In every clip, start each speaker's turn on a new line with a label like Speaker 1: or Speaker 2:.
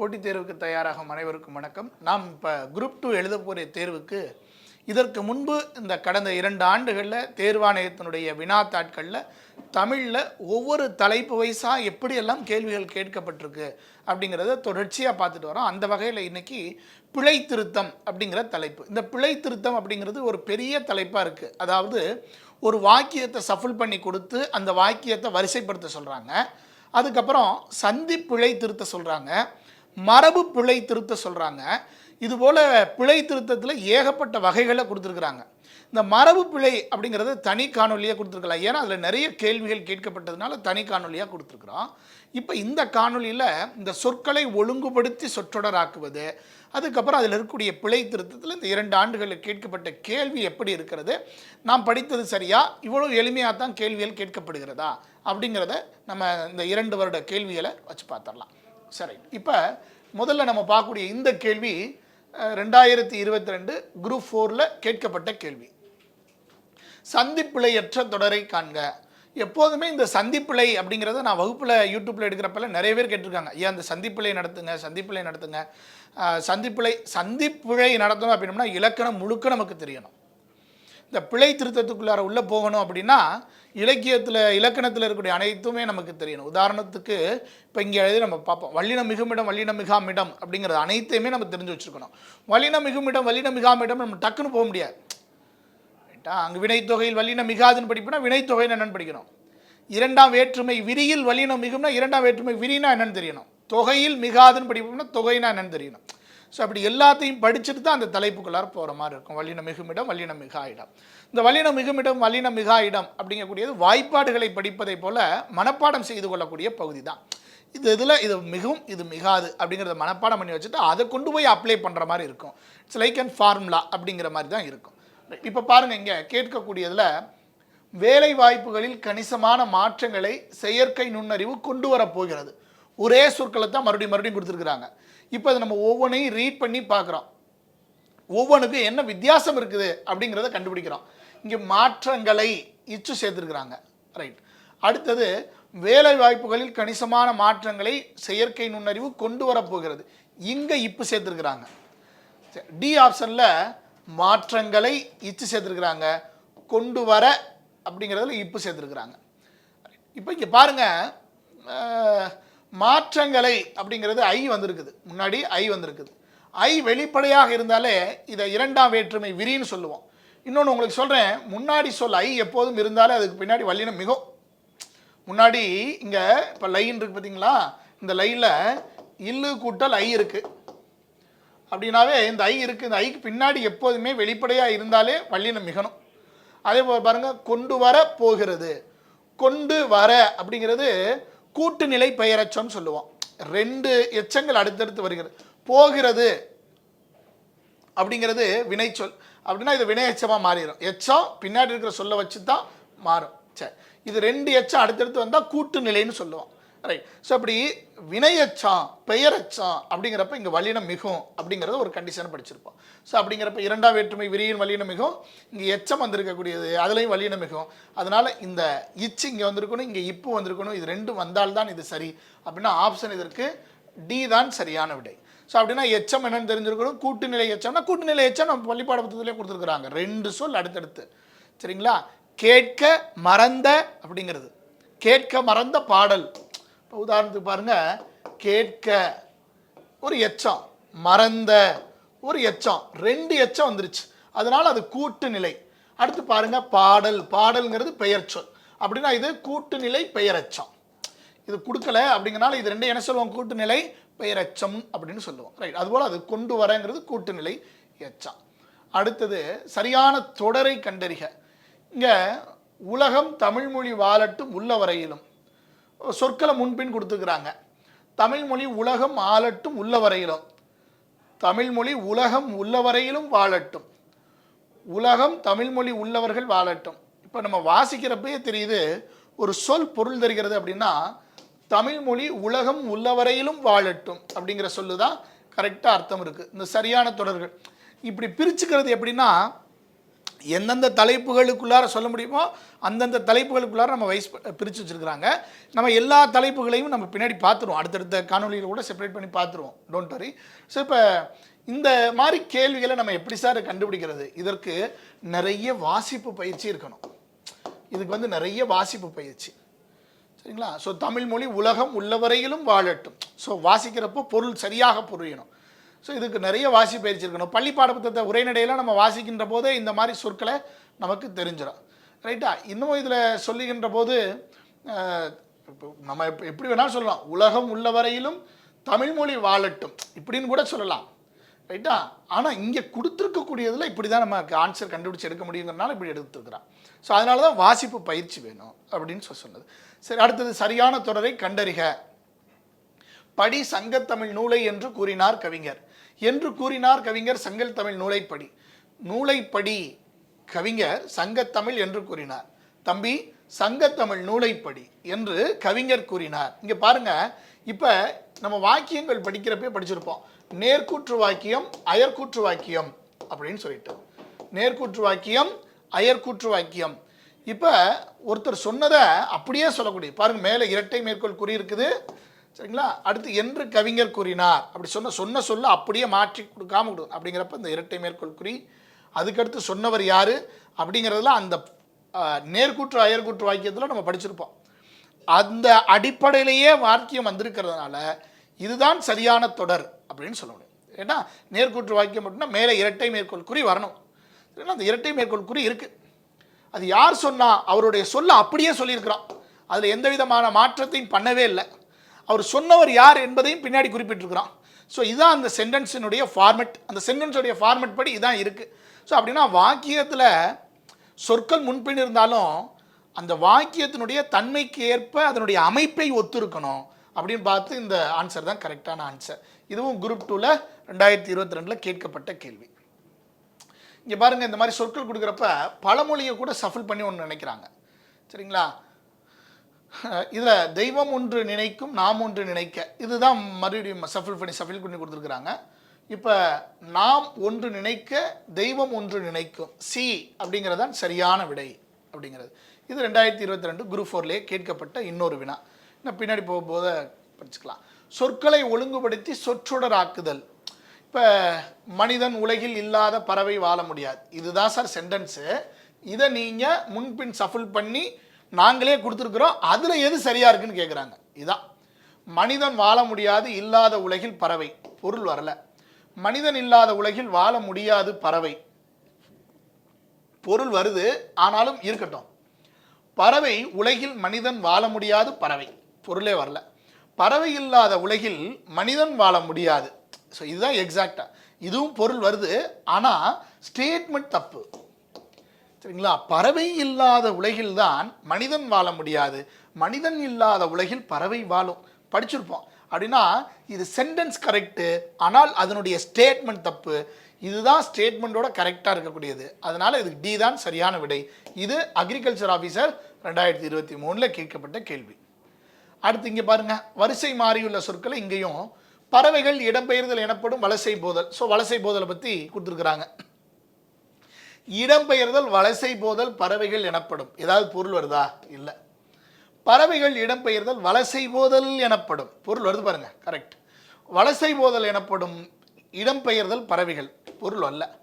Speaker 1: போட்டித் தேர்வுக்கு தயாராகும் அனைவருக்கும் வணக்கம். நாம் இப்போ குரூப் டூ எழுத போகிற தேர்வுக்கு இதற்கு முன்பு இந்த கடந்த இரண்டு ஆண்டுகளில் தேர்வாணையத்தினுடைய வினாத்தாட்களில் தமிழில் ஒவ்வொரு தலைப்பு வயசாக எப்படியெல்லாம் கேள்விகள் கேட்கப்பட்டிருக்கு அப்படிங்கிறத தொடர்ச்சியாக பார்த்துட்டு வரோம். அந்த வகையில் இன்னைக்கு பிழை திருத்தம் அப்படிங்கிற தலைப்பு. இந்த பிழை திருத்தம் அப்படிங்கிறது ஒரு பெரிய தலைப்பாக இருக்குது அதாவது ஒரு வாக்கியத்தை சஃபுல் பண்ணி கொடுத்து அந்த வாக்கியத்தை வரிசைப்படுத்த சொல்கிறாங்க அதுக்கப்புறம் சந்தி பிழை திருத்த சொல்கிறாங்க மரபு பிழை திருத்த சொல்கிறாங்க இதுபோல் பிழை திருத்தத்தில் ஏகப்பட்ட வகைகளை கொடுத்துருக்குறாங்க. இந்த மரபு பிழை அப்படிங்கிறது தனி காணொலியாக கொடுத்துருக்கலாம். ஏன்னா அதில் நிறைய கேள்விகள் கேட்கப்பட்டதுனால தனி காணொலியாக கொடுத்துருக்குறோம். இப்போ இந்த காணொலியில் இந்த சொற்களை ஒழுங்குபடுத்தி சொற்றொடராக்குவது அதுக்கப்புறம் அதில் இருக்கக்கூடிய பிழை திருத்தத்தில் இந்த இரண்டு ஆண்டுகளில் கேட்கப்பட்ட கேள்வி எப்படி இருக்கிறது நாம் படித்தது சரியா இவ்வளோ எளிமையாக தான் கேள்விகள் கேட்கப்படுகிறதா அப்படிங்கிறத நம்ம இந்த இரண்டு வருட கேள்விகளை வச்சு பார்த்துடலாம். சரி இப்போ முதல்ல நம்ம பார்க்கக்கூடிய இந்த கேள்வி ரெண்டாயிரத்தி இருபத்தி ரெண்டு குரூப் ஃபோரில் கேட்கப்பட்ட கேள்வி. சந்திப்பிழையற்ற தொடரை காண்க. எப்போதுமே இந்த சந்திப்பிழை அப்படிங்கிறத நான் வகுப்பில் யூடியூப்பில் எடுக்கிறப்பல நிறைய பேர் கேட்டிருக்காங்க. ஐயா அந்த சந்திப்பிழை நடத்துங்க சந்திப்பிழை நடத்துங்க? சந்திப்பிழை சந்திப்பிழை நடத்தணும் அப்படின்னம்னா இலக்கணம் முழுக்க நமக்கு தெரியணும். இந்த பிழை திருத்தத்துக்குள்ளார உள்ளே போகணும் அப்படின்னா இலக்கியத்தில் இலக்கணத்தில் இருக்கக்கூடிய அனைத்துமே நமக்கு தெரியணும். உதாரணத்துக்கு இப்போ இங்கே எழுதி நம்ம பார்ப்போம். வல்லின மிகுமிடம் வல்லின மிகாமிடம் அப்படிங்கிறது அனைத்தையுமே நம்ம தெரிஞ்சு வச்சுருக்கணும். வல்லின மிகுமிடம் வல்லின மிகாமிடம் நம்ம டக்குன்னு போக முடியாது. ரைட்டா? அங்கே வினைத்தொகையில் வல்லின மிகாதுன்னு படிப்போம்னா வினைத்தொகைன்னு என்னென்னு படிக்கணும். இரண்டாம் வேற்றுமை விரியில் வல்லினம் மிகும்னா இரண்டாம் வேற்றுமை விரினா என்னென்னு தெரியணும். தொகையில் மிகாதுன்னு படிப்போம்னா தொகைனா என்னென்னு தெரியணும். ஸோ அப்படி எல்லாத்தையும் படிச்சுட்டு தான் அந்த தலைப்புக்குள்ளார போகிற மாதிரி இருக்கும். வல்லின மிகுமிடம் வல்லின மிகா இடம் இந்த வல்லின மிகுமிடம் வல்லின மிகா இடம் அப்படிங்கக்கூடியது வாய்ப்பாடுகளை படிப்பதை போல மனப்பாடம் செய்து கொள்ளக்கூடிய பகுதி தான் இது இதில் இது மிகவும் இது மிகாது அப்படிங்கிறத மனப்பாடம் பண்ணி வச்சுட்டு அதை கொண்டு போய் அப்ளை பண்ணுற மாதிரி இருக்கும். இட்ஸ் லைக் அண்ட் ஃபார்முலா அப்படிங்கிற மாதிரி தான் இருக்கும். இப்போ பாருங்க இங்கே கேட்கக்கூடியதில் வேலை வாய்ப்புகளில் கணிசமான மாற்றங்களை செயற்கை நுண்ணறிவு கொண்டு வரப்போகிறது ஒரே சொற்களை தான் மறுபடியும் மறுபடியும் கொடுத்துருக்குறாங்க. இப்போ அதை நம்ம ஒவ்வொன்றையும் ரீட் பண்ணி பார்க்குறோம். ஒவ்வொன்றுக்கும் என்ன வித்தியாசம் இருக்குது அப்படிங்கிறத கண்டுபிடிக்கிறோம். இங்கே மாற்றங்களை இச்சு சேர்த்துருக்குறாங்க. ரைட் அடுத்தது வேலை வாய்ப்புகளில் கணிசமான மாற்றங்களை செயற்கை நுண்ணறிவு கொண்டு வரப்போகிறது இங்கே இப்பு சேர்த்துருக்குறாங்க. டி ஆப்ஷனில் மாற்றங்களை இச்சு சேர்த்துருக்குறாங்க. கொண்டு வர அப்படிங்கிறதுல இப்பு சேர்த்துருக்குறாங்க. இப்போ இங்கே பாருங்க மாற்றங்களை அப்படிங்கிறது ஐ வந்திருக்குது. முன்னாடி ஐ வந்திருக்குது. ஐ வெளிப்படையாக இருந்தாலே இதை இரண்டாம் வேற்றுமை விரின்னு சொல்லுவோம். இன்னொன்று உங்களுக்கு சொல்கிறேன் முன்னாடி சொல் ஐ எப்போதும் இருந்தாலே அதுக்கு பின்னாடி வல்லினம் மிகும் முன்னாடி இங்கே இப்போ லைன் இருக்குது பார்த்தீங்களா இந்த லைனில் இல்லு கூட்டல் ஐ இருக்குது அப்படின்னாவே இந்த ஐ இருக்குது இந்த ஐக்கு பின்னாடி எப்போதுமே வெளிப்படையாக இருந்தாலே வல்லினம் மிகணும் அதே போல் பாருங்கள் கொண்டு வர போகிறது. கொண்டு வர அப்படிங்கிறது கூட்டுநிலை பெயரச்சம் சொல்லுவோம் ரெண்டு எச்சங்கள் அடுத்தடுத்து வருகிறது. போகிறது அப்படிங்கிறது வினைச்சொல் அப்படின்னா இது வினை எச்சமாக மாறிடும். எச்சம் பின்னாடி இருக்கிற சொல்ல வச்சு தான் மாறும். சரி. இது ரெண்டு எச்சம் அடுத்தடுத்து வந்தால் கூட்டு நிலைன்னு சொல்லுவோம் ரைட் ஸோ அப்படி வினையச்சம் பெயரச்சம் அப்படிங்கிறப்ப இங்கே வல்லினம் மிகும் அப்படிங்கிறத ஒரு கண்டிஷன் படிச்சிருப்போம். ஸோ அப்படிங்கிறப்ப இரண்டாம் வேற்றுமை விரியின் வல்லினம் மிகும். இங்கே எச்சம் வந்திருக்கக்கூடியது அதுலேயும் வல்லினம் மிகும். அதனால் இந்த இச்சு இங்கே வந்திருக்கணும் இங்கே இப்பு வந்திருக்கணும் இது ரெண்டும் வந்தால்தான் இது சரி. அப்படின்னா ஆப்ஷன் இதற்கு டி தான் சரியான விடை. ஸோ அப்படின்னா எச்சம் என்னன்னு தெரிஞ்சிருக்கணும் கூட்டுநிலை எச்சம்னா கூட்டுநிலை எச்சம் நம்ம பள்ளிப்பாட புத்தகத்திலே கொடுத்துருக்குறாங்க. ரெண்டு சொல் அடுத்தடுத்து. சரிங்களா? கேட்க மறந்த அப்படிங்கிறது. கேட்க மறந்த பாடல். இப்போ உதாரணத்துக்கு பாருங்க கேட்க ஒரு எச்சம் மறந்த ஒரு எச்சம் ரெண்டு எச்சம் வந்துருச்சு. அதனால அது கூட்டுநிலை அடுத்து பாருங்க பாடல். பாடல்ங்கிறது பெயர் சொல். அப்படின்னா இது கூட்டுநிலை பெயரெச்சம் இது கொடுக்கல அப்படிங்கனால இது ரெண்டு என்ன சொல்லுவோம்? கூட்டுநிலை பெயரெச்சம் அப்படின்னு சொல்லுவோம். ரைட் அதுபோல் அது கொண்டு வரங்கிறது கூட்டுநிலை எச்சம். அடுத்தது சரியான தொடரை கண்டறிக. இங்கே உலகம் தமிழ்மொழி வாழட்டும் உள்ள வரையிலும். சொற்களை முன்பின் கொடுத்துக்கிறாங்க. தமிழ்மொழி உலகம் ஆளட்டும் உள்ள வரையிலும் தமிழ்மொழி உலகம் உள்ளவரையிலும் வாழட்டும். உலகம் தமிழ்மொழி உள்ளவர்கள் வாழட்டும். இப்போ நம்ம வாசிக்கிறப்பே தெரியுது ஒரு சொல் பொருள் தருகிறது அப்படின்னா தமிழ்மொழி உலகம் உள்ளவரையிலும் வாழட்டும் அப்படிங்கிற சொல்லு தான் கரெக்டாக அர்த்தம் இருக்குது இந்த சரியான தொடர்கள். இப்படி பிரிச்சுக்கிறது எப்படின்னா எந்தெந்த தலைப்புகளுக்குள்ளார சொல்ல முடியுமோ அந்தந்த தலைப்புகளுக்குள்ளார நம்ம வைஸ் பிரித்து வச்சுருக்கிறாங்க. நம்ம எல்லா தலைப்புகளையும் நம்ம பின்னாடி பார்த்துருவோம் அடுத்தடுத்த காணொலியில் கூட செப்பரேட் பண்ணி பார்த்துருவோம் டோன்ட் வரி ஸோ இப்போ இந்த மாதிரி கேள்விகளை நம்ம எப்படி சார் கண்டுபிடிக்கிறது? இதற்கு நிறைய வாசிப்பு பயிற்சி இருக்கணும். இதுக்கு வந்து நிறைய வாசிப்பு பயிற்சி. சரிங்களா? ஸோ தமிழ் மொழி உலகம் உள்ளவரையிலும் வாழட்டும். ஸோ வாசிக்கிறப்போ பொருள் சரியாக புரியணும். ஸோ இதுக்கு நிறைய வாசி பயிற்சி இருக்கணும் பள்ளி பாடப்புத்தகத்தை உரைநடையில் நம்ம வாசிக்கின்ற போதே இந்த மாதிரி சொற்களை நமக்கு தெரிஞ்சிடும். ரைட்டா இன்னும் இதில் சொல்லுகின்ற போது இப்போ நம்ம எப்படி வேணாலும் சொல்லலாம். உலகம் உள்ளவரையிலும் வரையிலும் தமிழ்மொழி வாழட்டும் இப்படின்னு கூட சொல்லலாம். ரைட்டா ஆனால் இங்கே கொடுத்துருக்கக்கூடியதில் இப்படி தான் நமக்கு ஆன்சர் கண்டுபிடிச்சி எடுக்க முடியுங்கிறனால இப்படி எடுத்துருக்குறான். ஸோ அதனால தான் வாசிப்பு பயிற்சி வேணும் அப்படின்னு சொல்லி சொன்னது. சரி அடுத்தது சரியான தொடரை கண்டறிக. படி சங்கத்தமிழ் நூலை என்று கூறினார் கவிஞர். என்று கூறினார் கவிஞர் சங்கல் தமிழ் நூலைப்படி. நூலைப்படி கவிஞர் சங்கத்தமிழ் என்று கூறினார். தம்பி சங்கத்தமிழ் நூலைப்படி என்று கவிஞர் கூறினார். இங்க பாருங்க இப்ப நம்ம வாக்கியங்கள் படிக்கிறப்பே படிச்சிருப்போம். நேர்கூற்று வாக்கியம் அயர்கூற்று வாக்கியம் அப்படின்னு சொல்லிட்டு. நேர்கூற்று வாக்கியம் அயர்கூற்று வாக்கியம். இப்போ ஒருத்தர் சொன்னதை அப்படியே சொல்லக்கூடிய பாருங்க மேலே இரட்டை மேற்கோள் குறி இருக்குது. சரிங்களா? அடுத்து என்று கவிஞர் கூறினார். அப்படி சொன்ன சொன்ன சொல்ல அப்படியே மாற்றி கொடுக்காம கொடு அப்படிங்கிறப்ப இந்த இரட்டை மேற்கோள் குறி அதுக்கடுத்து சொன்னவர் யார்? அப்படிங்கிறதுல அந்த நேர்கூற்று அயர்கூற்று வாக்கியத்தில் நம்ம படிச்சிருப்போம். அந்த அடிப்படையிலேயே வாக்கியம் வந்திருக்கிறதுனால இதுதான் சரியான தொடர் அப்படின்னு சொல்ல முடியும். ஏன்னா நேர்கூற்று வாக்கியம் மட்டும்னா மேலே இரட்டை மேற்கோள் குறி வரணும். சரிங்களா? அந்த இரட்டை மேற்கோள் குறி இருக்குது அது யார் சொன்னால் அவருடைய சொல்ல அப்படியே சொல்லியிருக்கிறான். அதில் எந்த விதமான மாற்றத்தையும் பண்ணவே இல்லை. அவர் சொன்னவர் யார் என்பதையும் பின்னாடி குறிப்பிட்டிருக்கிறான். ஸோ இதுதான் அந்த சென்டென்ஸினுடைய ஃபார்மெட் அந்த சென்டென்ஸுடைய ஃபார்மெட் படி இதான் இருக்குது ஸோ அப்படின்னா வாக்கியத்தில் சொற்கள் முன்பின் இருந்தாலும் அந்த வாக்கியத்தினுடைய தன்மைக்கு ஏற்ப அதனுடைய அமைப்பை ஒத்துருக்கணும் அப்படின்னு பார்த்து இந்த ஆன்சர் தான் கரெக்டான ஆன்சர் இதுவும் குரூப் டூவில் ரெண்டாயிரத்தி இருபத்தி ரெண்டில் கேட்கப்பட்ட கேள்வி. இங்கே பாருங்க இந்த மாதிரி சொற்கள் கொடுக்குறப்ப பழமொழியை கூட சஃபில் பண்ணி ஒன்று நினைக்கிறாங்க. சரிங்களா? இதில் தெய்வம் ஒன்று நினைக்கும் நாம் ஒன்று நினைக்க. இதுதான் மறுபடியும் சஃபில் பண்ணி சஃபில் பண்ணி கொடுத்துருக்குறாங்க. இப்போ நாம் ஒன்று நினைக்க தெய்வம் ஒன்று நினைக்கும். சி அப்படிங்கிறது தான் சரியான விடை அப்படிங்கிறது. இது ரெண்டாயிரத்தி இருபத்தி ரெண்டு குரூப் ஃபோர்லேயே கேட்கப்பட்ட இன்னொரு வினா. இன்னும் பின்னாடி போகும்போது படிச்சுக்கலாம். சொற்களை ஒழுங்குபடுத்தி சொற்றொடராக்குதல். இப்போ மனிதன் உலகில் இல்லாத பறவை வாழ முடியாது. இதுதான் சார் சென்டென்ஸு இதை நீங்கள் முன்பின் சஃபில் பண்ணி நாங்களே கொடுத்துருக்குறோம். அதில் எது சரியாக இருக்குன்னு கேட்குறாங்க இதான். மனிதன் வாழ முடியாது இல்லாத உலகில் பறவை. பொருள் வரல. மனிதன் இல்லாத உலகில் வாழ முடியாது பறவை. பொருள் வருது ஆனாலும் இருக்கட்டும். பறவை உலகில் மனிதன் வாழ முடியாது பறவை. பொருளே வரல. பறவை இல்லாத உலகில் மனிதன் வாழ முடியாது. ஸோ இதுதான் எக்ஸாக்டாக இதுவும் பொருள் வருது ஆனால் ஸ்டேட்மெண்ட் தப்பு. சரிங்களா? பறவை இல்லாத உலகில்தான் மனிதன் வாழ முடியாது. மனிதன் இல்லாத உலகில் பறவை வாழும். படிச்சிருப்போம். அப்படின்னா இது சென்டென்ஸ் கரெக்டு ஆனால் அதனுடைய ஸ்டேட்மெண்ட் தப்பு. இதுதான் ஸ்டேட்மெண்ட்டோட கரெக்டாக இருக்கக்கூடியது. அதனால் இதுக்கு டி தான் சரியான விடை. இது அக்ரிகல்ச்சர் ஆஃபீஸர் ரெண்டாயிரத்தி இருபத்தி மூணில் கேட்கப்பட்ட கேள்வி. அடுத்து இங்கே பாருங்க. வரிசை மாறியுள்ள சொற்களை இங்கேயும் பறவைகள் இடம்பெயர்தல் எனப்படும் வலசை போதல். ஸோ வலசை போதலை பற்றி கொடுத்துருக்குறாங்க. இடம்பெயர்தல் வலசை போதல் பறவைகள் எனப்படும். ஏதாவது பொருள் வருதா? இல்லை. பறவைகள் இடம்பெயர்தல் வலசை போதல் எனப்படும். பொருள் வருது பாருங்க கரெக்ட் வலசை போதல் எனப்படும் இடம்பெயர்தல் பறவைகள். பொருள் அல்ல.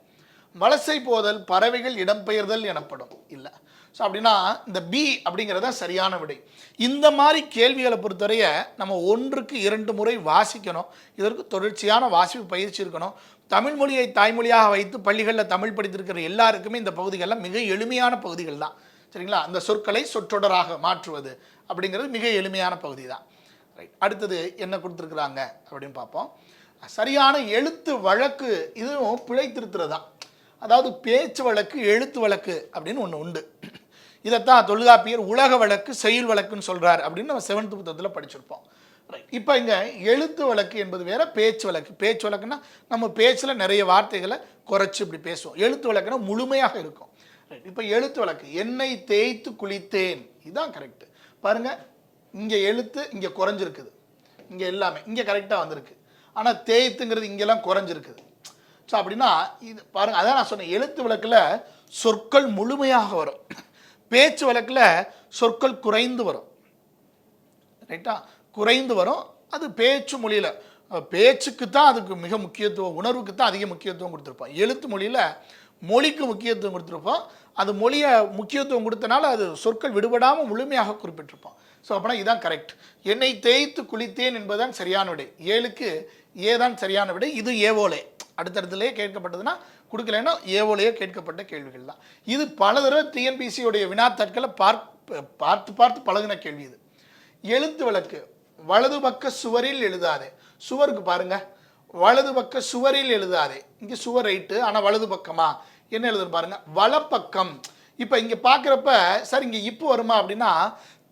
Speaker 1: வலசை போதல் பறவைகள் இடம்பெயர்தல் எனப்படும். இல்லை. ஸோ அப்படின்னா இந்த பி அப்படிங்கிறத சரியான விடை. இந்த மாதிரி கேள்விகளை பொறுத்தவரைய நம்ம ஒன்றுக்கு இரண்டு முறை வாசிக்கணும். இதற்கு தொடர்ச்சியான வாசிப்பு பயிற்சி இருக்கணும். தமிழ் மொழியை தாய்மொழியாக வைத்து பள்ளிகளில் தமிழ் படித்திருக்கிற எல்லாருக்குமே இந்த பகுதிகள்லாம் மிக எளிமையான பகுதிகள் தான். சரிங்களா? அந்த சொற்களை சொற்றொடராக மாற்றுவது அப்படிங்கிறது மிக எளிமையான பகுதி தான் ரைட் அடுத்தது என்ன கொடுத்துருக்குறாங்க அப்படின்னு பார்ப்போம். சரியான எழுத்து வழக்கு இதுவும் பிழை திருத்துறது தான் அதாவது பேச்சு வழக்கு எழுத்து வழக்கு அப்படின்னு ஒன்று உண்டு. இதைத்தான் தொல்காப்பியர் உலக வழக்கு செயல் வழக்குன்னு சொல்றார் அப்படின்னு நம்ம செவன்த் புத்தகத்தில் படிச்சிருப்போம். இப்போ இங்கே எழுத்து வழக்கு என்பது வேற பேச்சு வழக்கு. பேச்சு வழக்குன்னா நம்ம பேச்சில் நிறைய வார்த்தைகளை குறைச்சி இப்படி பேசுவோம். எழுத்து வழக்குனா முழுமையாக இருக்கும். ரைட் இப்போ எழுத்து வழக்கு என்னை தேய்த்து குளித்தேன். இதுதான் கரெக்டு பாருங்க இங்கே எழுத்து இங்கே குறைஞ்சிருக்குது. இங்கே எல்லாமே இங்கே கரெக்டாக வந்திருக்கு. ஆனால் தேய்த்துங்கிறது இங்கெல்லாம் குறைஞ்சிருக்குது. ஸோ அப்படின்னா இது பாருங்கள் அதான் நான் சொன்னேன். எழுத்து வழக்கில் சொற்கள் முழுமையாக வரும். பேச்சு வழக்கில் சொற்கள் குறைந்து வரும். ரைட்டா குறைந்து வரும். அது பேச்சு மொழியில் பேச்சுக்கு தான் அதுக்கு மிக முக்கியத்துவம் உணர்வுக்கு தான் அதிக முக்கியத்துவம் கொடுத்துருப்போம். எழுத்து மொழியில் மொழிக்கு முக்கியத்துவம் கொடுத்துருப்போம். அது மொழியை முக்கியத்துவம் கொடுத்தனால அது சொற்கள் விடுபடாமல் முழுமையாக குறிப்பிட்டிருப்போம். ஸோ அப்படின்னா இதுதான் கரெக்ட் என்னை தேய்த்து குளித்தேன் என்பதுதான் சரியான விடை. ஏழுக்கு ஏ தான் சரியான விடை. இது ஏவோலே அடுத்தடுத்துலேயே கேட்கப்பட்டதுன்னா கொடுக்கலன்னா ஏவோலையே கேட்கப்பட்ட கேள்விகள் தான். இது பல தடவை டிஎன்பிசியோடைய வினாத்தாட்களை பார்த்து பார்த்து பார்த்து பழகின கேள்வி இது. எழுத்து விளக்கு. வலது பக்க சுவரில் எழுதாதே. சுவருக்கு பாருங்க. வலது பக்க சுவரில் எழுதாதே. இங்கே சுவர் ரைட்டு ஆனால் வலது பக்கமா? என்ன எழுதுன்னு பாருங்க. வலப்பக்கம். இப்போ இங்கே பார்க்குறப்ப சார் இங்கே இப்போ வருமா அப்படின்னா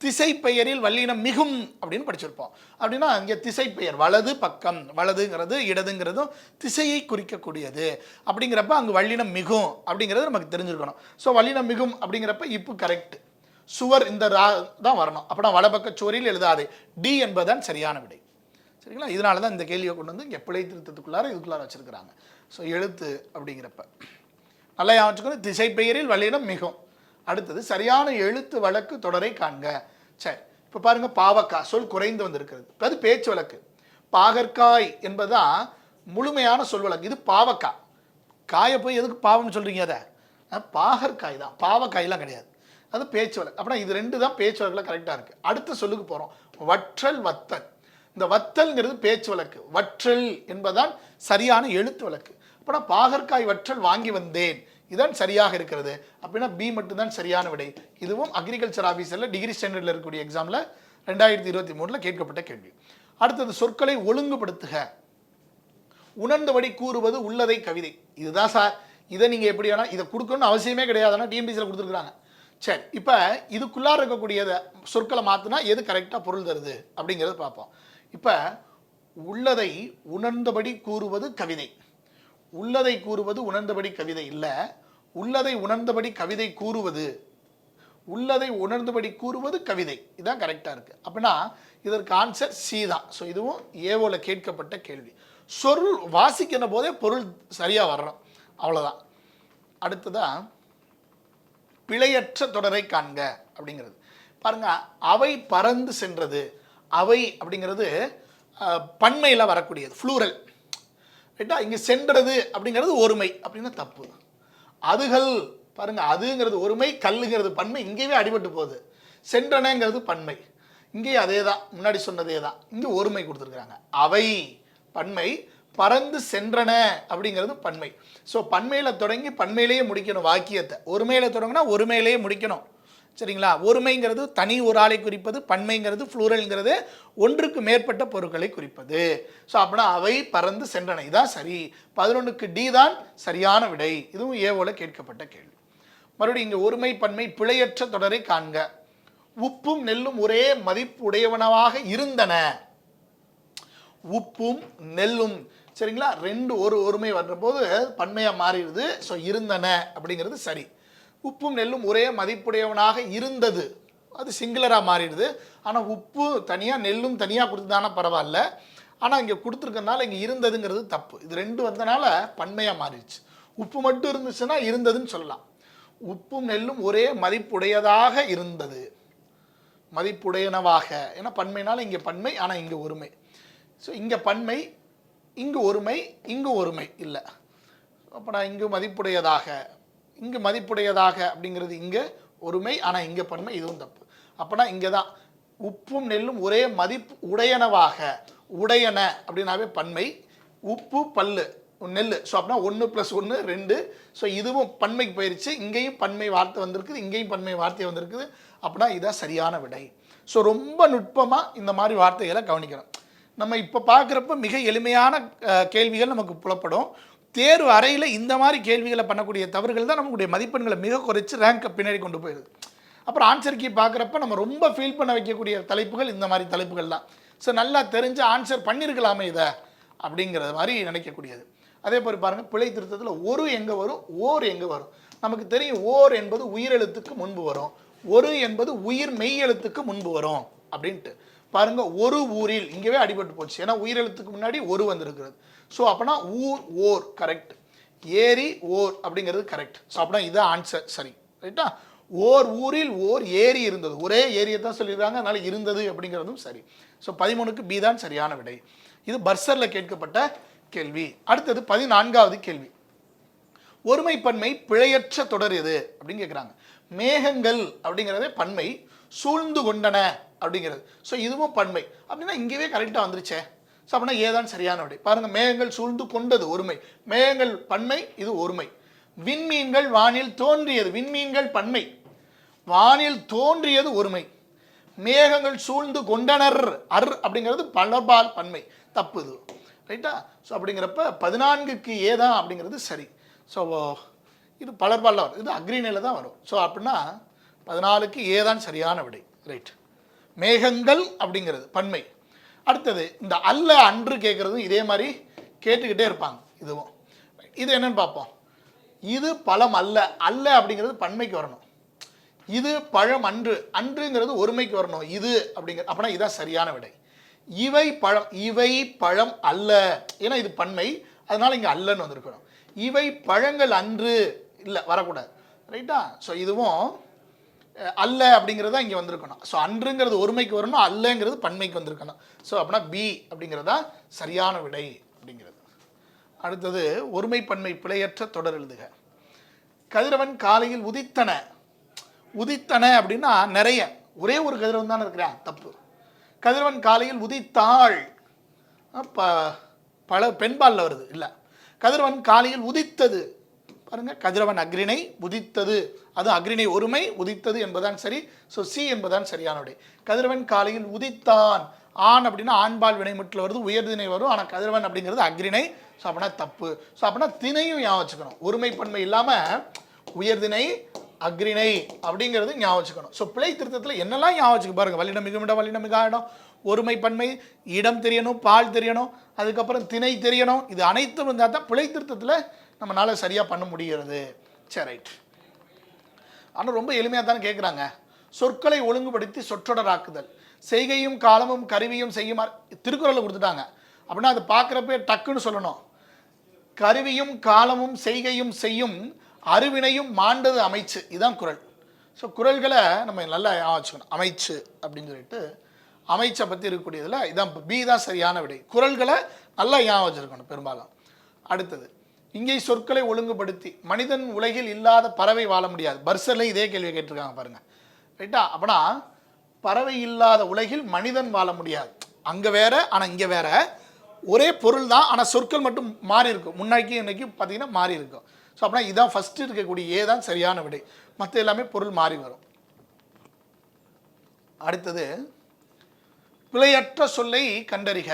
Speaker 1: திசை பெயரில் வல்லினம் மிகும் அப்படின்னு படிச்சிருப்போம். அப்படின்னா இங்கே திசை பெயர் வலது பக்கம். வலதுங்கிறது இடதுங்கிறதும் திசையை குறிக்கக்கூடியது. அப்படிங்கிறப்ப அங்கே வல்லினம் மிகும் அப்படிங்கிறது நமக்கு தெரிஞ்சிருக்கணும். ஸோ வல்லினம் மிகும் அப்படிங்கிறப்ப இப்போ கரெக்ட் சுவர் இந்த ரா தான் வரணும். அப்படின்னா வலப்பக்க சுவரில் எழுதாதே. டி என்பதுதான் சரியான விடை. சரிங்களா? இதனால தான் இந்த கேள்வியை கொண்டு வந்து இங்கே பிழை திருத்தத்துக்குள்ளார இதுக்குள்ளார வச்சிருக்கிறாங்க. ஸோ எழுத்து அப்படிங்கிறப்ப. நல்லா யாச்சுக்கணும் திசை பெயரில் வல்லினம் மிகும். அடுத்தது சரியான எழுத்து வழக்கு தொடரை காண்க. சரி இப்போ பாருங்கள் பாவக்காய் சொல் குறைந்து வந்திருக்கிறது. இப்போ அது பேச்சு வழக்கு. பாகற்காய் என்பதுதான் முழுமையான சொல் வழக்கு. இது பாவக்காய் காயை போய் எதுக்கு பாவம்னு சொல்கிறீங்க அதை? பாகற்காய் தான். பாவக்காயெலாம் கிடையாது. அது பேச்சு வழக்கு. அப்படின்னா இது ரெண்டு தான் பேச்சு வழக்கில் கரெக்டாக இருக்குது அடுத்த சொல்லுக்கு போகிறோம் வற்றல் வத்தல். இந்த வத்தல்ங்கிறது பேச்சு வழக்கு. வற்றல் என்பதுதான் சரியான எழுத்து வழக்கு. அப்படின்னா பாகற்காய் வற்றல் வாங்கி வந்தேன். இதான் சரியாக இருக்கிறது. அப்படின்னா பி மட்டும்தான் சரியான விடை. இதுவும் அக்ரிகல்ச்சர் ஆஃபீஸரில் டிகிரி ஸ்டாண்டர்டில் இருக்கக்கூடிய எக்ஸாமில் ரெண்டாயிரத்தி இருபத்தி மூணில் கேட்கப்பட்ட கேள்வி. அடுத்தது சொற்களை ஒழுங்குபடுத்துக. உணர்ந்தபடி கூறுவது உள்ளதை கவிதை. இதுதான் சார் இதை நீங்கள் எப்படி வேணால் இதை கொடுக்கணும்னு அவசியமே கிடையாதுன்னா டிஎன்பிசியில் கொடுத்துருக்குறாங்க. சரி இப்போ இதுக்குள்ளார இருக்கக்கூடியதை சொற்களை மாற்றினா எது கரெக்டாக பொருள் தருது அப்படிங்கிறத பார்ப்போம். இப்போ உள்ளதை உணர்ந்தபடி கூறுவது கவிதை. உள்ளதை கூறுவது உணர்ந்தபடி கவிதை இல்லை உள்ளதை உணர்ந்தபடி கவிதை கூறுவது. உள்ளதை உணர்ந்தபடி கூறுவது கவிதை. இதான் கரெக்டாக இருக்குது அப்படின்னா இதற்கு ஆன்சர் சி தான் ஸோ இதுவும் ஏவோவில் கேட்கப்பட்ட கேள்வி. சொல் வாசிக்கிற போதே பொருள் சரியாக வரணும். அவ்வளோதான் அடுத்ததான் பிழையற்ற தொடரை காண்க அப்படிங்கிறது. பாருங்க அவை பறந்து சென்றது அவை அப்படிங்கிறது பன்மையில் வரக்கூடியது ஃப்ளூரல் ரைட்டா? இங்கே சென்றது அப்படிங்கிறது ஒருமை அப்படின்னா தப்பு. அதுகள் பாருங்க அதுங்கிறது ஒருமை கல்லுங்கிறது பன்மை இங்கேயே அடிபட்டு போகுது. சென்றனங்கிறது பன்மை. இங்கேயும் அதே தான் முன்னாடி சொன்னதே தான் இங்கே ஒருமை கொடுத்துருக்குறாங்க. அவை பன்மை பறந்து சென்றன அப்படிங்கிறது பன்மை. ஸோ பன்மையில் தொடங்கி பன்மையிலேயே முடிக்கணும் வாக்கியத்தை. ஒருமையில் தொடங்கினா ஒருமையிலேயே முடிக்கணும். சரிங்களா? ஒருமைங்கிறது தனி ஒரு ஆளை குறிப்பது பன்மைங்கிறது ஃப்ளூரல்ங்கிறது ஒன்றுக்கு மேற்பட்ட பொருட்களை குறிப்பது. ஸோ அப்படின்னா அவை பறந்து சென்றன. இதான் சரி. பதினொன்றுக்கு டி தான் சரியான விடை. இதுவும் ஏவோல கேட்கப்பட்ட கேள்வி. மறுபடியும் இங்கே ஒருமை பன்மை பிழையற்ற தொடரை காண்க. உப்பும் நெல்லும் ஒரே மதிப்பு உடையவனவாக இருந்தன. உப்பும் நெல்லும் சரிங்களா? ரெண்டு ஒரு ஒருமை வர்றபோது பன்மையாக மாறிடுது. ஸோ இருந்தன அப்படிங்கிறது சரி. உப்பும் நெல்லும் ஒரே மதிப்புடையவனாக இருந்தது. அது சிங்குலராக மாறிடுது. ஆனால் உப்பு தனியாக நெல்லும் தனியாக கொடுத்ததானா? பரவாயில்ல. ஆனால் இங்கே கொடுத்துருக்கனால இங்கே இருந்ததுங்கிறது தப்பு. இது ரெண்டு வந்தனால பன்மையாக மாறிடுச்சு. உப்பு மட்டும் இருந்துச்சுன்னா இருந்ததுன்னு சொல்லலாம். உப்பும் நெல்லும் ஒரே மதிப்புடையதாக இருந்தது. மதிப்புடையனவாக. ஏன்னா பன்மைனால இங்கே பன்மை ஆனால் இங்கே ஒருமை. ஸோ இங்கே பன்மை இங்கு ஒருமை இங்கு ஒருமை இல்லை. அப்போ நான் இங்கு மதிப்புடையதாக இங்கு மதிப்புடையதாக அப்படிங்கிறது இங்கே ஒருமை ஆனால் இங்கே பன்மை இதுவும் தப்பு. அப்போனா இங்கே தான் உப்பும் நெல்லும் ஒரே மதிப்பு உடையனவாக உடையன அப்படின்னாவே பன்மை. உப்பு பல்லு நெல் ஸோ அப்படின்னா ஒன்று ப்ளஸ் ஒன்று ரெண்டு. ஸோ இதுவும் பன்மைக்கு போயிடுச்சு இங்கேயும் பன்மை வார்த்தை வந்திருக்குது இங்கேயும் பன்மை வார்த்தை வந்திருக்குது. அப்படின்னா இதான் சரியான விடை. ஸோ ரொம்ப நுட்பமாக இந்த மாதிரி வார்த்தைகளை கவனிக்கணும். நம்ம இப்போ பார்க்குறப்ப மிக எளிமையான கேள்விகள் நமக்கு புலப்படும். தேர்வு அறையில் இந்த மாதிரி கேள்விகளை பண்ணக்கூடிய தவறுகள் தான் நம்மளுடைய மதிப்பெண்களை மிக குறைச்சி ரேங்க்கை பின்னாடி கொண்டு போயிடுது அப்புறம் ஆன்சர் கீ பார்க்குறப்ப நம்ம ரொம்ப ஃபீல் பண்ண வைக்கக்கூடிய தலைப்புகள் இந்த மாதிரி தலைப்புகள் தான். ஸோ நல்லா தெரிஞ்சு ஆன்சர் பண்ணியிருக்கலாமே இதை அப்படிங்கிறது மாதிரி நினைக்கக்கூடியது. அதே மாதிரி பாருங்கள் பிழை திருத்தத்தில் ஒரு எங்கே வரும் ஓர் எங்கே வரும். நமக்கு தெரியும் ஓர் என்பது உயிரெழுத்துக்கு முன்பு வரும். ஒரு என்பது உயிர் மெய் எழுத்துக்கு முன்பு வரும் அப்படின்ட்டு. பாருங்க ஒரு ஊரில் இங்கேவே அடிபட்டு போச்சு. ஏன்னா உயிரெழுத்துக்கு முன்னாடி ஒரு வந்திருக்கிறது. ஸோ அப்போனா ஊர் ஓர் கரெக்ட் ஏரி ஓர் அப்படிங்கிறது கரெக்ட் ஸோ அப்படின்னா இதுதான் ஆன்சர் சரி ரைட்டா ஓர் ஊரில் ஓர் ஏரி இருந்தது. ஒரே ஏரியை தான் சொல்லியிருக்காங்க அதனால இருந்தது அப்படிங்கிறதும் சரி. ஸோ பதிமூணுக்கு பி தான் சரியான விடை. இது பர்சரில் கேட்கப்பட்ட கேள்வி. அடுத்தது பதினான்காவது கேள்வி. ஒருமைப்பன்மை பிழையற்ற தொடர் எது? அப்படின்னு கேட்குறாங்க மேகங்கள் அப்படிங்கிறதே பன்மை சூழ்ந்து கொண்டன அப்படிங்கிறது. ஸோ இதுவும் பன்மை. அப்படின்னா இங்கேயே கரெக்டாக வந்துருச்சே. ஸோ அப்படின்னா ஏதான் சரியான விடை பாருங்கள் மேகங்கள் சூழ்ந்து கொண்டது ஒருமை. மேகங்கள் பன்மை இது ஒருமை. விண்மீன்கள் வானில் தோன்றியது. விண்மீன்கள் பன்மை. வானில் தோன்றியது ஒருமை. மேகங்கள் சூழ்ந்து கொண்டனர். அர் அப்படிங்கிறது பலபால் பன்மை. தப்பு இது. ரைட்டா ஸோ அப்படிங்கிறப்ப பதினான்குக்கு ஏதான் அப்படிங்கிறது சரி. ஸோ இது பலர்பாலில் வரும். இது அக்ரிணையில் தான் வரும். ஸோ அப்படின்னா பதினாலுக்கு ஏதான் சரியான விடை. ரைட் மேகங்கள் அப்படிங்கிறது பன்மை. அடுத்தது இந்த அல்ல அன்று கேட்குறதும் இதே மாதிரி கேட்டுக்கிட்டே இருப்பாங்க இதுவும். இது என்னன்னு பார்ப்போம். இது பழம் அல்ல. அல்ல அப்படிங்கிறது பன்மைக்கு வரணும். இது பழம் அன்று. அன்றுங்கிறது ஒருமைக்கு வரணும். இது அப்படிங்கிற அப்படின்னா இதுதான் சரியான விடை. இவை பழம் இவை பழம் அல்ல. ஏன்னா இது பன்மை. அதனால் இங்கே அல்லன்னு வந்திருக்கணும். இவை பழங்கள் அன்று இல்லை வரக்கூடாது. ரைட்டா ஸோ இதுவும் அல்ல அப்படிங்கிறது இங்கே வந்திருக்கணும். ஸோ அன்றுங்கிறது ஒருமைக்கு வரணும் அல்லங்கிறது பன்மைக்கு வந்திருக்கணும். ஸோ அப்படின்னா பி அப்படிங்கிறதா சரியான விடை அப்படிங்கிறது. அடுத்தது ஒருமை பன்மை பிழையற்ற தொடர் எழுதுக. கதிரவன் காலையில் உதித்தன. உதித்தன அப்படின்னா நிறைய. ஒரே ஒரு கதிரவன் தானே இருக்கிறான். தப்பு. கதிரவன் காலையில் உதித்தாள். ப பல பெண்பாலில் வருது. இல்லை. கதிரவன் காலையில் உதித்தது. பாருங்க கதிரவன் அக்ரிணை உதித்தது. அது அக்ரிணை ஒருமை உதித்தது என்பதான் சரி. ஸோ சி என்பதான் சரியான விடை. கதிரவன் காலையில் உதித்தான். ஆண் அப்படின்னா ஆண்பால் வினைமுட்டில் வருது உயர்தினை வரும். ஆனால் கதிரவன் அப்படிங்கிறது அக்ரிணை ஸோ அப்படின்னா தப்பு. ஸோ அப்படின்னா திணையும் ஞாபகம் வச்சுக்கணும். ஒருமைப்பன்மை இல்லாமல் உயர்திணை அக்ரிணை அப்படிங்கிறது ஞாபகம் வச்சுக்கணும். ஸோ பிழை திருத்தத்தில் என்னெல்லாம் ஞாபகம் வச்சுக்க பாருங்க. வல்லினம் மிக வல்லினம் ஒருமைப்பன்மை இடம் தெரியணும் பால் தெரியணும். அதுக்கப்புறம் திணை தெரியணும். இது அனைத்தும் இருந்தால் தான் பிழை திருத்தத்தில் நம்மளால் சரியாக பண்ண முடிகிறது. சரி ரைட் ஆனால் ரொம்ப எளிமையாக தானே கேட்குறாங்க சொற்களை ஒழுங்குபடுத்தி சொற்றொடராக்குதல். செய்கையும் காலமும் கருவியும் செய்யுமா திருக்குறளை கொடுத்துட்டாங்க. அப்படின்னா அது பார்க்குறப்பே டக்குன்னு சொல்லணும். கருவியும் காலமும் செய்கையும் செய்யும் அருவினையும் மாண்டது அமைச்சு. இதுதான் குறள். ஸோ குறள்களை நம்ம நல்லா வச்சுக்கணும். அமைச்சு அப்படின்னு சொல்லிட்டு அமைச்சை பற்றி இருக்கக்கூடியதில் இதான் பி தான் சரியான விடை. குறள்களை நல்லா ஞாபகம் வச்சுருக்கணும் பெரும்பாலும். அடுத்தது இங்கே சொற்களை ஒழுங்குபடுத்தி மனிதன் உலகில் இல்லாத பறவை வாழ முடியாது. பர்சர்ல இதே கேள்வி கேட்டிருக்காங்க பாருங்க. ரைட்டா அப்பனா பறவை இல்லாத உலகில் மனிதன் வாழ முடியாது. அங்கே வேற ஆனால் இங்கே வேற. ஒரே பொருள் தான் ஆனால் சொற்கள் மட்டும் மாறி இருக்கும். முன்னாடிக்கு இன்னைக்கு பார்த்தீங்கன்னா மாறி இருக்கும். ஸோ அப்படின்னா இதான் ஃபஸ்ட்டு இருக்கக்கூடிய ஏ தான் சரியான விடை. மற்ற எல்லாமே பொருள் மாறி வரும். அடுத்தது பிழையற்ற சொல்லை கண்டறிக.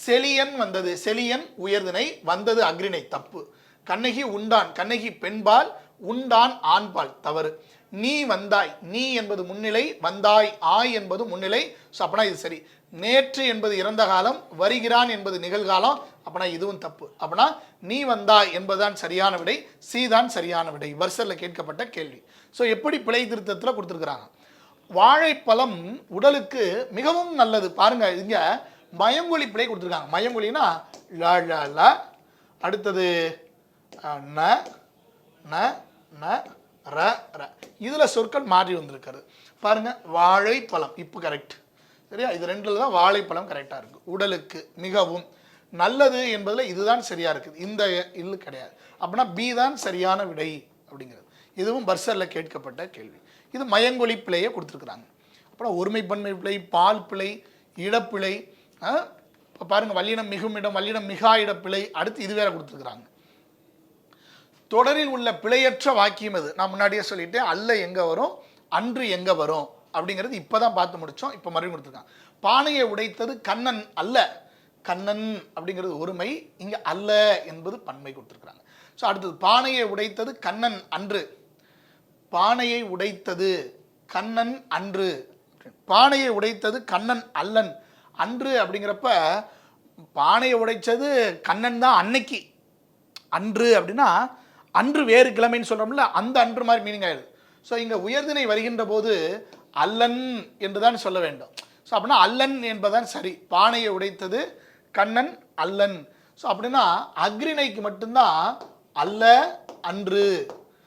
Speaker 1: செலியன் வந்தது. செலியன் உயர்தினை வந்தது அக்ரிணை தப்பு. கண்ணகி உண்டான். கண்ணகி பெண்பால் உண்டான் ஆண்பால். தவறு. நீ வந்தாய். நீ என்பது முன்னிலை வந்தாய் ஆய் என்பது முன்னிலை. ஸோ அப்பனா இது சரி. நேற்று என்பது இறந்த காலம் வருகிறான் என்பது நிகழ்காலம். அப்பனா இதுவும் தப்பு. அப்பனா நீ வந்தாய் என்பதுதான் சரியான விடை சி தான் சரியான விடை. வருஷத்தில் கேட்கப்பட்ட கேள்வி. ஸோ எப்படி பிழை திருத்தத்தில் கொடுத்துருக்குறாங்க? வாழைப்பழம் உடலுக்கு மிகவும் நல்லது. பாருங்க இங்கே மயங்கொழி பிழை கொடுத்துருக்காங்க. மயங்கொழினா ல ல ல. அடுத்தது ந ந ந ர ர. இதில் சொற்கள் மாறி வந்திருக்கிறது பாருங்க வாழைப்பழம். இப்போ கரெக்ட் சரியா? இது ரெண்டில் தான் வாழைப்பழம் கரெக்டாக இருக்குது உடலுக்கு மிகவும் நல்லது என்பதில் இதுதான் சரியாக இருக்குது. இந்த இல்லு கிடையாது. அப்படின்னா பி தான் சரியான விடை அப்படிங்கிறது. இதுவும் பர்சரில் கேட்கப்பட்ட கேள்வி. இது மயங்கொழி பிழையை கொடுத்துருக்குறாங்க. அப்புறம் ஒருமைப்பன்மை பிழை பால் பிழை இடப்பிழை இப்போ பாருங்கள் வல்லினம் மிகும் இடம் வல்லினம் மிகா பிழை அடுத்து இது வேற கொடுத்துருக்குறாங்க. தொடரில் உள்ள பிழையற்ற வாக்கியம் அது நான் முன்னாடியே சொல்லிட்டேன் அல்ல எங்கே வரும் அன்று எங்கே வரும் அப்படிங்கிறது இப்போ தான் பார்த்து முடித்தோம் இப்போ மறுபடியும் கொடுத்துருக்காங்க. பானையை உடைத்தது கண்ணன் அல்ல கண்ணன் அப்படிங்கிறது ஒருமை இங்கே அல்ல என்பது பன்மை கொடுத்துருக்குறாங்க. ஸோ அடுத்தது பானையை உடைத்தது கண்ணன் அன்று. பானையை உடைத்தது கண்ணன் அன்று. பானையை உடைத்தது கண்ணன் அல்லன். அன்று அப்படிங்கிறப்ப பானையை உடைச்சது கண்ணன் தான் அன்னைக்கு. அன்று அப்படின்னா அன்று வேறு கிழமைன்னு சொல்கிறோம்ல அந்த அன்று மாதிரி மீனிங் ஆயிடுது. ஸோ இங்கே உயர்தினை வருகின்ற போது அல்லன் என்று தான் சொல்ல வேண்டும். ஸோ அப்படின்னா அல்லன் என்பதான் சரி. பானையை உடைத்தது கண்ணன் அல்லன். ஸோ அப்படின்னா அக்ரிணைக்கு மட்டும்தான் அல்ல அன்று.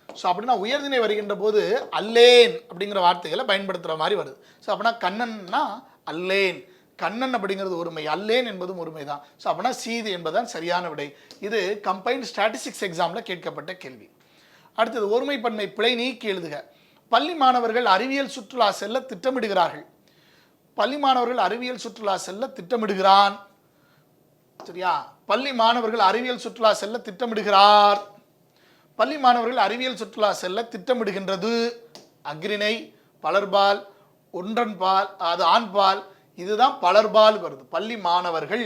Speaker 1: ஸோ அப்படின்னா உயர்திணை வருகின்ற போது அல்லேன் அப்படிங்கிற வார்த்தைகளை பயன்படுத்துகிற மாதிரி வருது. ஸோ அப்படின்னா கண்ணன்னா அல்லேன். கண்ணன் அப்படிங்கிறது ஒருமை அல்லேன் என்பதும் ஒருமை தான் ஸோ அப்படின்னா சீது என்பதுதான் சரியான விடை. இது கம்பைன்ட் ஸ்டாட்டிஸ்டிக்ஸ் எக்ஸாமில் கேட்கப்பட்ட கேள்வி. அடுத்தது ஒருமைப்பன்மை பிழை நீக்கி எழுதுக. பள்ளி மாணவர்கள் அறிவியல் சுற்றுலா செல்ல திட்டமிடுகிறார்கள். பள்ளி மாணவர்கள் அறிவியல் சுற்றுலா செல்ல திட்டமிடுகிறான். சரியா? பள்ளி மாணவர்கள் அறிவியல் சுற்றுலா செல்ல திட்டமிடுகிறார். பள்ளி மாணவர்கள் அறிவியல் சுற்றுலா செல்ல திட்டமிடுகின்றது. அக்ரிணை பலர்பால் ஒன்றன்பால் அது ஆண்பால் இதுதான் பலர்பால் வருது. பள்ளி மாணவர்கள்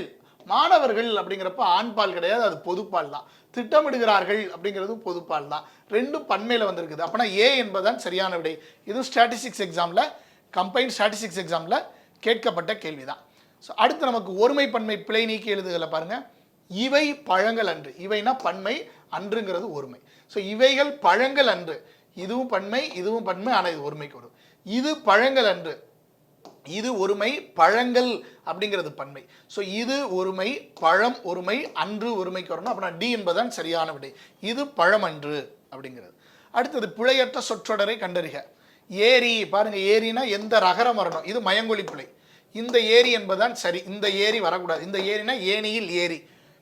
Speaker 1: மாணவர்கள் அப்படிங்கிறப்ப ஆண்பால் கிடையாது அது பொதுப்பால் தான். திட்டமிடுகிறார்கள் அப்படிங்கிறது பொதுப்பால் தான். ரெண்டும் பன்மையில் வந்திருக்குது. அப்போனா ஏ என்பதுதான் சரியான விடை. இதுவும் ஸ்டாட்டிஸ்டிக்ஸ் எக்ஸாமில் கம்பைன் ஸ்டாட்டிஸ்டிக்ஸ் எக்ஸாமில் கேட்கப்பட்ட கேள்வி தான் ஸோ அடுத்து நமக்கு ஒருமை பன்மை பிழை நீக்கி எழுதுகளை பாருங்க. இவை பழங்கள் அன்று. இவைனா பன்மை அன்றுங்கிறது ஒருமை. ஸோ இவைகள் பழங்கள் அன்று. இதுவும் பன்மை இதுவும் பன்மை ஆனால் இது ஒருமைக்கு வரும். இது பழங்கள் அன்று. இது ஒருமை பழங்கள் அப்படிங்கிறது பன்மை. ஸோ இது ஒருமை பழம் ஒருமை அன்று ஒருமைக்கு வரணும். அப்படின்னா டி என்பதுதான் சரியான விடை. இது பழம் அன்று அப்படிங்கிறது. அடுத்தது பிழையற்ற சொற்றொடரை கண்டறிக. ஏரி பாருங்க ஏரினா எந்த ரகரம் வரணும்? இது மயங்கொழி பிழை. இந்த ஏரி என்பதுதான் சரி இந்த ஏரி வரக்கூடாது. இந்த ஏரினா ஏனியில் ஏரி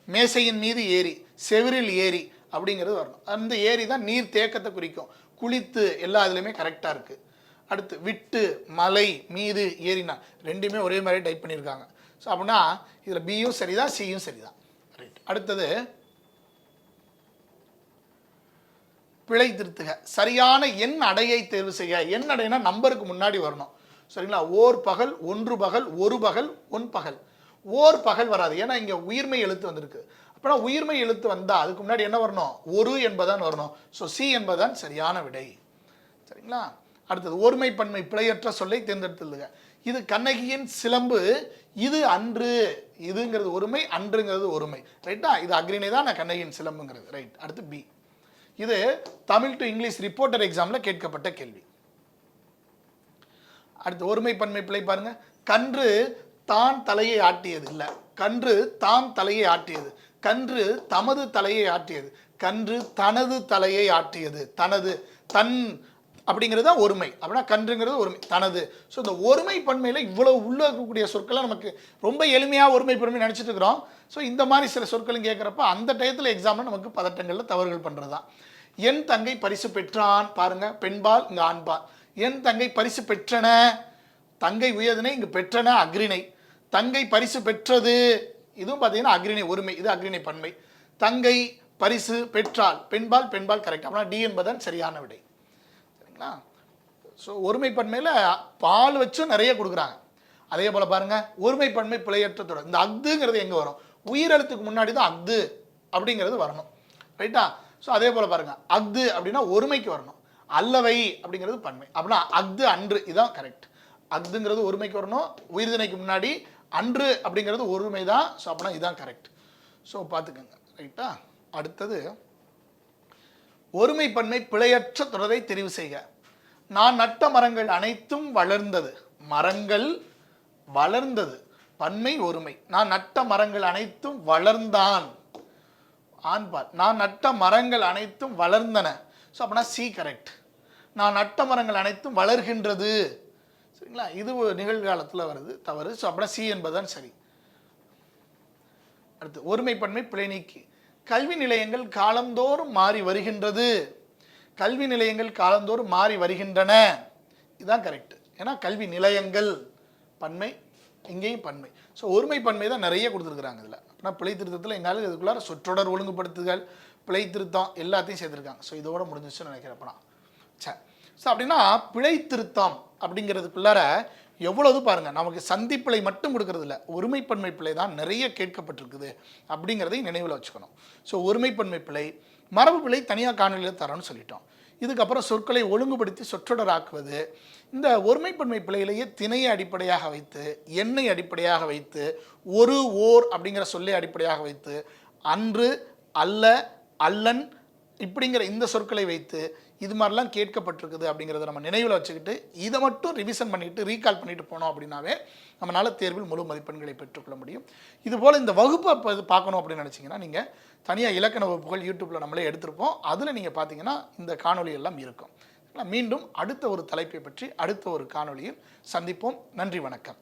Speaker 1: மேசையின் மீது ஏரி செவிரில் ஏரி அப்படிங்கிறது வரணும். அந்த ஏரி தான் நீர் தேக்கத்தை குறிக்கும். குளித்து எல்லா இதுலையுமே கரெக்டாக இருக்குது அடுத்து விட்டு மலை மீது ஏறினா ரெண்டுமே ஒரே மாதிரி டைப் பண்ணியிருக்காங்க. ஸோ அப்படின்னா இதில் பியும் சரிதான் சியும் சரிதான். ரைட் அடுத்தது பிழை திருத்துக. சரியான எண் அடையை தேர்வு செய்ய எண் அடைனா நம்பருக்கு முன்னாடி வரணும். சரிங்களா? ஓர் பகல் ஒன்று பகல் ஒரு பகல் ஒன் பகல். ஓர் பகல் வராது. ஏன்னா இங்கே உயிர்மை எழுத்து வந்திருக்கு. அப்போனா உயிர்மை எழுத்து வந்தால் அதுக்கு முன்னாடி என்ன வரணும்? ஒரு என்பதான் வரணும். ஸோ சி என்பதுதான் சரியான விடை. சரிங்களா? அடுத்தது ஒருமை பன்மை பிழையற்ற சொல்லை தேர்ந்தெடுத்துள்ளுங்க இது கண்ணகியின் சிலம்பு இது அன்று இதுங்கிறது ஒருமை அன்றுங்கிறது ஒருமை. ரைட்டா? இது அக்ரிணை தான் நான் கண்ணகியின் சிலம்புங்கிறது. ரைட் அடுத்து பி. இது தமிழ் டு இங்கிலீஷ் ரிப்போர்ட்டர் எக்ஸாமில் கேட்கப்பட்ட கேள்வி. அடுத்து ஒருமை பன்மை பிழை பாருங்க. கன்று தான் தலையை ஆட்டியது. இல்லை கன்று தாம் தலையை ஆட்டியது. கன்று தமது தலையை ஆட்டியது. கன்று தனது தலையை ஆட்டியது. தனது தன் அப்படிங்கிறது தான் ஒருமை. அப்படின்னா கன்றுங்கிறது ஒருமை தனது. ஸோ இந்த ஒருமை பன்மையில் இவ்வளோ உள்ள இருக்கக்கூடிய சொற்களை நமக்கு ரொம்ப எளிமையாக ஒருமை பன்மை நினச்சிட்டு இருக்கிறோம். ஸோ இந்த மாதிரி சில சொற்களும் கேட்குறப்ப அந்த டயத்தில் எக்ஸாமில் நமக்கு பதட்டங்களில் தவறுகள் பண்ணுறது தான் என் தங்கை பரிசு பெற்றான் பாருங்கள் பெண்பால் இங்கே ஆண்பால். என் தங்கை பரிசு பெற்றன தங்கை உயர்தினை இங்கு பெற்றன அக்ரிணை தங்கை பரிசு பெற்றது இதுவும் பார்த்தீங்கன்னா அக்ரிணை ஒருமை. இது அக்ரிணை பன்மை. தங்கை பரிசு பெற்றால் பெண்பால் பெண்பால் கரெக்ட் அப்படின்னா டி என்பதன் சரியான விடை. சரிங்களா ஸோ ஒருமைப்பன்மையில் பால் வச்சும் நிறைய கொடுக்குறாங்க. அதே போல் பாருங்கள் ஒருமைப்பன்மை பிழையற்ற தொடர். இந்த அக்துங்கிறது எங்கே வரும்? உயிரெழுத்துக்கு முன்னாடி தான் அக்து அப்படிங்கிறது வரணும். ரைட்டா ஸோ அதே போல் பாருங்கள் அக்து அப்படின்னா ஒருமைக்கு வரணும். அல்லவை அப்படிங்கிறது பன்மை. அப்படின்னா அக்து அன்று இதுதான் கரெக்ட் அக்துங்கிறது ஒருமைக்கு வரணும். உயிர்தினைக்கு முன்னாடி அன்று அப்படிங்கிறது ஒருமை தான் ஸோ அப்படின்னா இதுதான் கரெக்ட் ஸோ பார்த்துக்கோங்க. ரைட்டா அடுத்தது ஒருமைப்பன்மை பிழையற்ற தொடரை தெரிவு செய்க. நான் நட்ட மரங்கள் அனைத்தும் வளர்ந்தது. மரங்கள் வளர்ந்தது. பன்மை ஒருமை. நான் நட்ட மரங்கள் அனைத்தும் வளர்ந்தான். ஆண்பால் நான் நட்ட மரங்கள் அனைத்தும் வளர்ந்தன. ஸோ அப்படின்னா சி கரெக்ட் நான் நட்ட மரங்கள் அனைத்தும் வளர்கின்றது. சரிங்களா? இது ஒரு நிகழ்காலத்தில் வருது. தவறு. ஸோ அப்படின்னா சி என்பதுதான் சரி. அடுத்து ஒருமைப்பன்மை பிழை நீக்கி. கல்வி நிலையங்கள் காலந்தோறும் மாறி வருகின்றது. கல்வி நிலையங்கள் காலந்தோறும் மாறி வருகின்றன. இதுதான் கரெக்ட் ஏன்னா கல்வி நிலையங்கள் பன்மை இங்கேயும் பன்மை. ஸோ ஒருமை பன்மை தான் நிறைய கொடுத்துருக்குறாங்க இதில். ஆனால் பிழை திருத்தத்தில் எங்காலும் இதுக்குள்ளார சொற்றொடர் ஒழுங்குபடுத்துதல் பிழை திருத்தம் எல்லாத்தையும் சேர்த்துருக்காங்க. ஸோ இதோட முடிஞ்சிச்சுன்னு நினைக்கிறப்பனா சே சரி ஸோ அப்படின்னா பிழை திருத்தம் அப்படிங்கிறதுக்குள்ளார எவ்வளவு பாருங்க நமக்கு சந்திப்பிழை மட்டும் கொடுக்கறது இல்ல ஒருமைப்பன்மை பிழை தான் நிறைய கேட்கப்பட்டிருக்குது அப்படிங்கிறதையும் நினைவில் வச்சுக்கணும். ஸோ ஒருமைப்பன்மை பிழை மரபு பிழை தனியாக காணொலியில் தரோன்னு சொல்லிட்டோம். இதுக்கப்புறம் சொற்களை ஒழுங்குபடுத்தி சொற்றொடராக்குவது இந்த ஒருமைப்பன்மை பிழையிலேயே திணையை அடிப்படையாக வைத்து எண்ணை அடிப்படையாக வைத்து ஒரு ஓர் அப்படிங்கிற சொல்லை அடிப்படையாக வைத்து அன்று அல்ல அல்லன் இப்படிங்கிற இந்த சொற்களை வைத்து இது மாதிரிலாம் கேட்கப்பட்டிருக்குது அப்படிங்கிறத நம்ம நினைவில் வச்சுக்கிட்டு இதை மட்டும் ரிவிஷன் பண்ணிட்டு ரீகால் பண்ணிட்டு போனோம் அப்படின்னாவே நம்மளால் தேர்வில் முழு மதிப்பெண்களை பெற்றுக்கொள்ள முடியும். இதுபோல் இந்த வகுப்பை இப்போ இது பார்க்கணும் அப்படின்னு நினச்சிங்கன்னா நீங்கள் தனியாக இலக்கண வகுப்புகள் யூடியூப்பில் நம்மளே எடுத்திருப்போம். அதில் நீங்கள் பார்த்தீங்கன்னா இந்த காணொளி எல்லாம் இருக்கும். மீண்டும் அடுத்த ஒரு தலைப்பை பற்றி அடுத்த ஒரு காணொலியில் சந்திப்போம். நன்றி வணக்கம்.